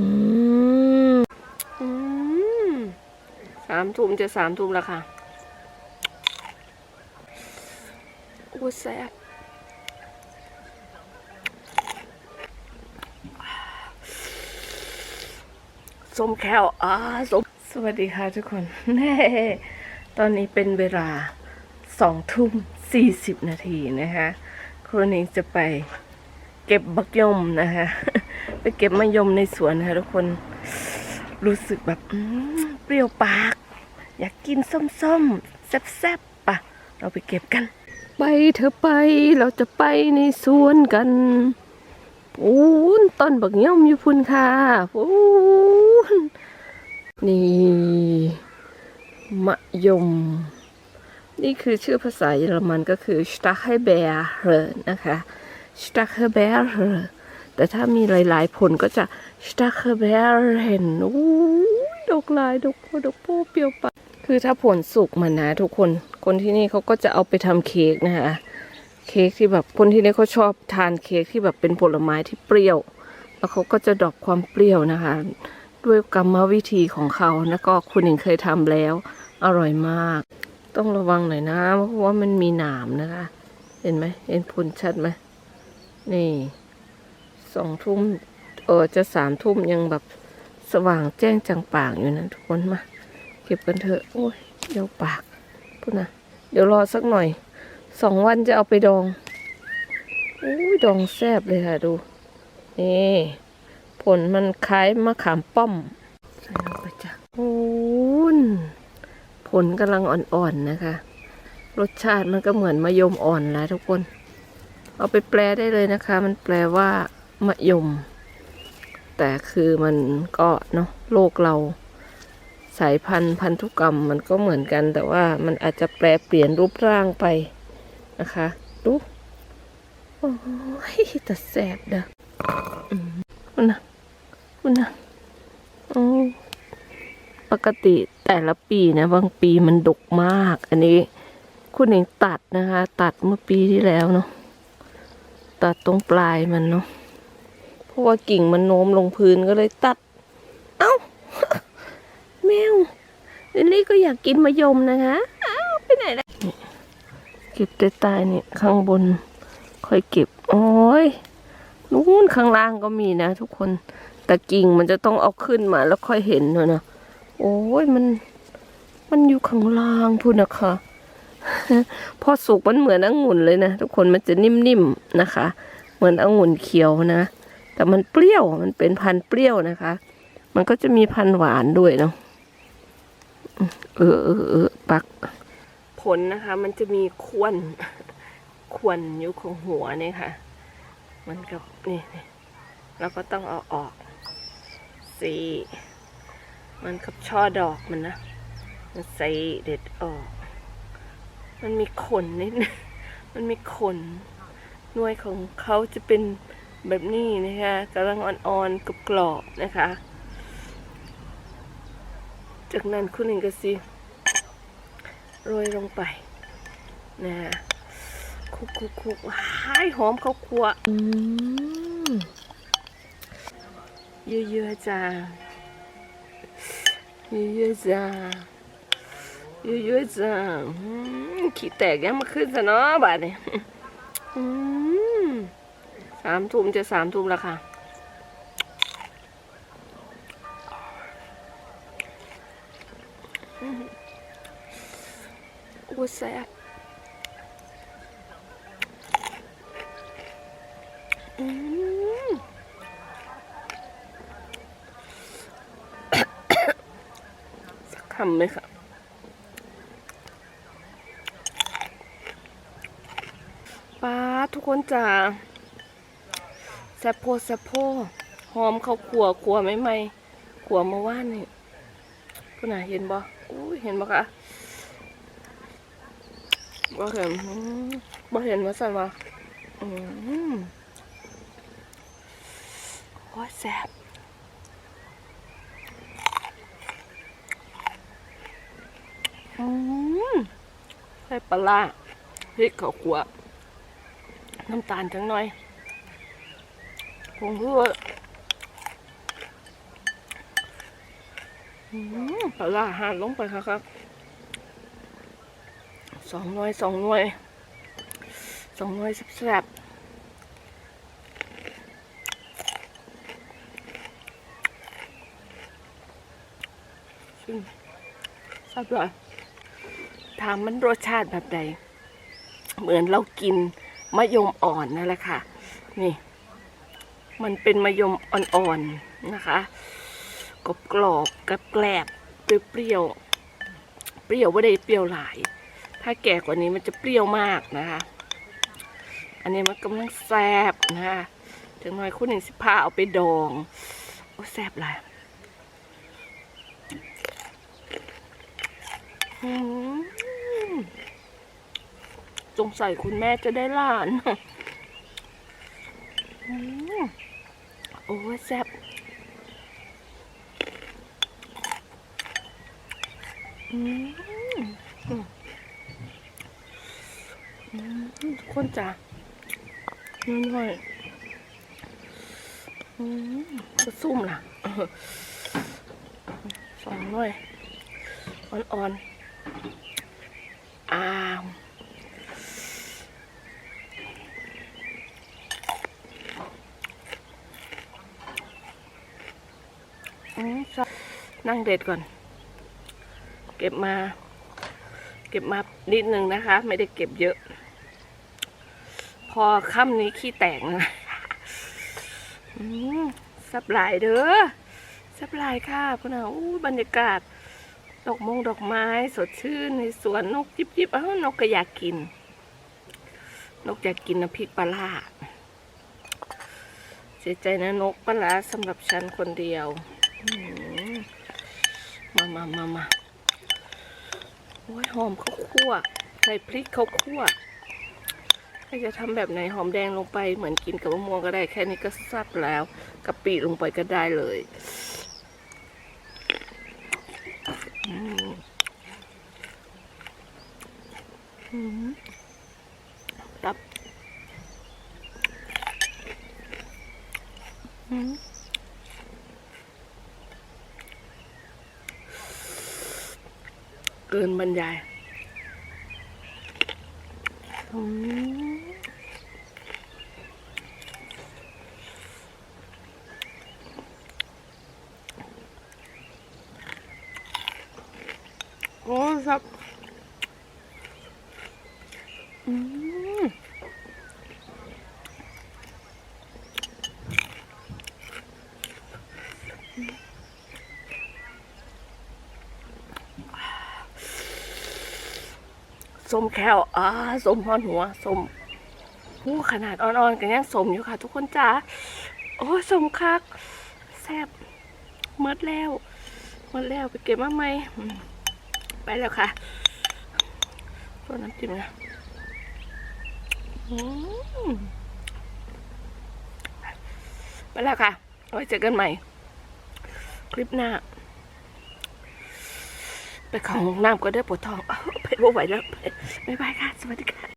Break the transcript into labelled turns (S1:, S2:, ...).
S1: อืมอืมสามทุ่มจะสามทุ่มแล้วค่ะโอ้แซ่บส้มแควอ่าส้มสวัสดีค่ะทุกคนแน่ตอนนี้เป็นเวลาสองทุ่มสี่สิบนาทีนะคะครูนิงจะไปเก็บบักยมนะคะ ไปเก็บมะยมในสวนนะคะทุกคน รู้สึกแบบเปรี้ยวปาก อยากกินส้มๆแซ่บๆปะเราไปเก็บกัน ไปเธอไปเราจะไปในสวนกันปูนต้นบักย่อมอยู่พุ่นค่ะปูนนี่มะยม นี่คือชื่อภาษาเยอรมันก็คือ s t a c h e b e e r นะคะ s t a c h e b e e r แต่ถ้ามีหลาย ๆ ผลก็จะ s t a c h e l b e e r เห็นอู้ยดอกลายดอกโพดอกโพเปรี้ยวปากคือถ้าผลสุกมันนะทุกคน คนที่นี่เขาก็จะเอาไปทำเค้กนะคะเค้กที่แบบคนที่นี่เขาชอบทานเค้กที่แบบเป็นผลไม้ที่เปรี้ยว แล้วเขาก็จะดรอกความเปรี้ยวนะคะ ด้วยกรรมวิธีของเขาแล้วก็คุณหญิงเคยทำแล้ว อร่อยมาก ต้องระวังหน่อยนะ เพราะว่ามันมีหนามนะคะ เห็นไหมเห็นผลชัดไหมนี่ สองทุ่มเออจะสามทุ่มยังแบบสว่างแจ้งจังปากอยู่นะทุกคนมา เก็บกันเถอะ โอ้ยเดี๋ยวปากพูดนะ เดี๋ยวรอสักหน่อยสองวันจะเอาไปดองอุ้ยดองแซบเลยค่ะดู นี่ผลมันคล้ายมะขามป้อมใส่ลงไปจ้ะโอ้นผลกำลังอ่อนๆนะคะ รสชาติมันก็เหมือนมะยมอ่อนแล้วทุกคน เอาไปแปลได้เลยนะคะ มันแปลว่า มะยม แต่คือมันก็เนาะโลกเราสายพันธุ์พันธุกรรมมันก็เหมือนกัน แต่ว่ามันอาจจะแปลเปลี่ยนรูปร่างไปนะคะดูโอ้ยแต่แสบเด้อคุณนะคุณนะโอ้ปกติแต่ละปีนะ บางปีมันดกมาก อันนี้คุณเองตัดนะคะ ตัดเมื่อปีที่แล้วเนาะตัดตรงปลายมันเนาะ เพราะว่ากิ่งมันโน้มลงพื้นก็เลยตัด เอ้า แมวลิลลี่ก็อยากกินมะยมนะคะอ้าวไปไหนล้เก็บแต่ใตายนี่ข้างบน ค่อยเก็บ โอ้ยนู้นข้างล่างก็มีนะ ทุกคน แต่กิ่งมันจะต้องเอาขึ้นมาแล้วค่อยเห็นเนอะนะโอ้ยมัน มันอยู่ข้างล่างพูดนะคะพอสุกมันเหมือนองุ่นเลยนะ ทุกคนมันจะนิ่มๆนะคะ เหมือนองุ่นเขียวนะ แต่มันเปรี้ยวมันเป็นพันธุ์เปรี้ยวนะคะ มันก็จะมีพันธุ์หวานด้วยเนาะเออเออเออปัก ผลนะคะ มันจะมีควนควนอยู่ของหัวเนี่ยค่ะ มันกับนี่นี่เราก็ต้องเอาออกสีมันกับช่อดอกมันนะมันใส่เด็ดออก มันมีขนนิดนึงมันมีขนหน่วยของเขาจะเป็น แบบนี้นะคะกำลังอ่อนๆกับกรอบๆนะคะ จากนั้นคุณหญิงก็สิโรยลงไปนะฮะคลุกคลุกคลุกว้ายหอมข้าวคั่วอืมเยอะๆจ้าเยอะๆจ้าเยอะๆจ้าอืมขี้แตกยังมาขึ้นซะเนาะบาดนี้อืม สามทุ่มจะสามทุ่มแล้วค่ะโอ้แซ่บอืมสักคำไหมคะป้าทุกคนจ๋า แซบโพแซบโพหอมข้าวขัวขัวไหมไหมขัวเมื่านนี่คุณน่ะเห็นบ่อุ้เห็นบ่คะบ่เห็นบ่เห็นว่าสั่นว่าอืมโอ้แซ่บอืมใส่ปลาพริกข้าวคั่วน้ำตาลจังหน่อย ผงเพื่อปลาร้าหั่นลงไปค่ะครับสองหน่วยสองหน่วยสองหน่วยแซ่บๆชิมแซ่บเลยถามมันรสชาติแบบใด เหมือนเรากินมะยมอ่อนนั่นแหละค่ะ นี่ มันเป็นมะยมอ่อนๆนะคะกรอบกรอบกับแกลบเปรี้ยวเปรี้ยวไม่ได้เปรี้ยวหลาย ถ้าแก่กว่านี้มันจะเปรี้ยวมากนะคะ อันนี้มันกำลังแซบนะคะถึงหน่อยคุณหนึ่งสิพาเอาไปดองโอ้แซบหลายอืมสงสัยคุณแม่จะได้หลาน โอ้แซ่บอืมอืมอืมทุกคนจ้ะน้อยหน่อยอืมจะซุ่มล่ะสองหน่อย อ่อนๆอ้าวอืมชอบ นั่งเด็ดก่อน เก็บมา เก็บมานิดนึงนะคะ ไม่ได้เก็บเยอะ พอค่ำนี้ขี้แตกนะสับหลายเด้อสับหลายค่ะพวกน่ะอู้บรรยากาศ ดอกมงดอกไม้ สดชื่นในสวนนกจิบจิบเอ้านกก็อยากกิน นกอยากกินน้ำพริกปลาเสียใจนะนกปลาสำหรับฉันคนเดียว มามามามาโอ้ยหอมข้าวคั่วใส่พริกข้าวคั่วใครจะทำแบบไหนหอมแดงลงไปเหมือนกินกับมะม่วงก็ได้แค่นี้ก็ซับแล้วกะปิลงไปก็ได้เลยอืมอืมตับอืม เกินบรรยายโอ้สับอืม สมแควอ่าสมหอนหัวสมหูขนาดอ่อนๆกันยังสมอยู่ค่ะ ทุกคนจ้าโอ้ยสมคักแซ่บมดแล้วมดแล้วไปเก็บมาไหมไปแล้วค่ะตัวน้ำจิ้มนะไปแล้วค่ะไว้เจอกันใหม่ คลิปหน้า ไปเของน้ำก็ได้ปวดท้องไปบ่ไหวแล้วไปบ๊ายบายค่ะ สวัสดีค่ะ